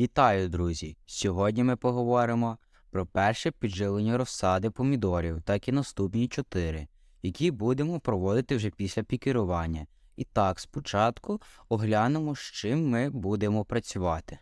Вітаю, друзі! Сьогодні ми поговоримо про перше підживлення розсади помідорів, так і наступні чотири, які будемо проводити вже після пікірування. І так, спочатку оглянемо, з чим ми будемо працювати.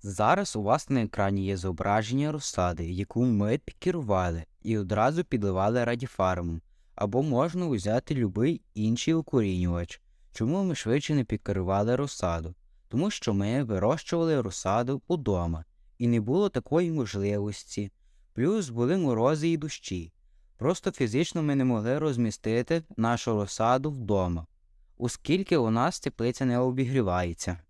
Зараз у вас на екрані є зображення розсади, яку ми пікірували і одразу підливали радіфармом, або можна взяти будь-який інший укорінювач. Чому ми швидше не пікерували розсаду? Тому що ми вирощували розсаду удома, і не було такої можливості. Плюс були морози і дощі. Просто фізично ми не могли розмістити нашу розсаду вдома, оскільки у нас теплиця не обігрівається.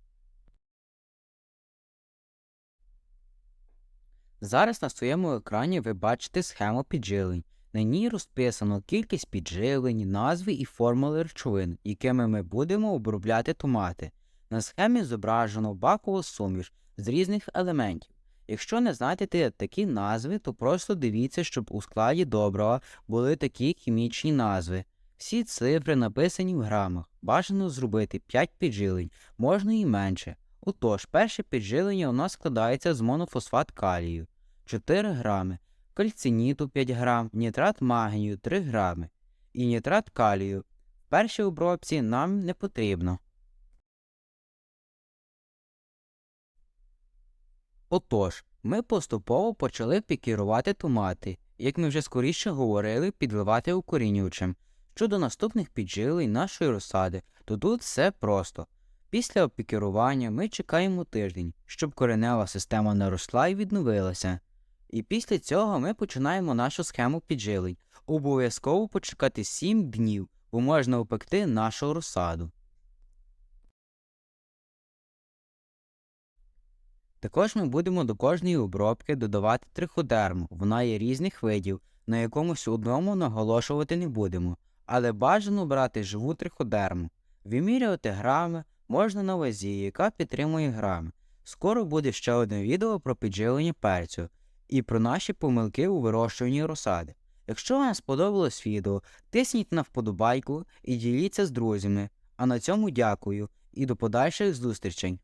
Зараз на своєму екрані ви бачите схему підживлень. На ній розписано кількість підживлень, назви і формули речовин, якими ми будемо обробляти томати. На схемі зображено бакову суміш з різних елементів. Якщо не знаєте такі назви, то просто дивіться, щоб у складі добрива були такі хімічні назви. Всі цифри написані в грамах. Бажано зробити 5 підживлень, можна і менше. Отож, перше підживлення у нас складається з монофосфат калію 4 грами, кальциніту 5 грам, нітрат магнію 3 грами і нітрат калію. В першій обробці нам не потрібно. Отож, ми поступово почали пікірувати томати, як ми вже скоріше говорили, підливати укорінювачем. Щодо наступних підживлень нашої розсади, то тут все просто. Після опікірування ми чекаємо тиждень, щоб коренева система наросла і відновилася. І після цього ми починаємо нашу схему підживлень. Обов'язково почекати 7 днів, бо можна опекти нашу розсаду. Також ми будемо до кожної обробки додавати триходерму. Вона є різних видів, на якомусь одному наголошувати не будемо, але бажано брати живу триходерму. Вимірювати грами можна на вазі, яка підтримує грами. Скоро буде ще одне відео про підживлення перцю і про наші помилки у вирощуванні розсади. Якщо вам сподобалось відео, тисніть на вподобайку і діліться з друзями. А на цьому дякую і до подальших зустрічей!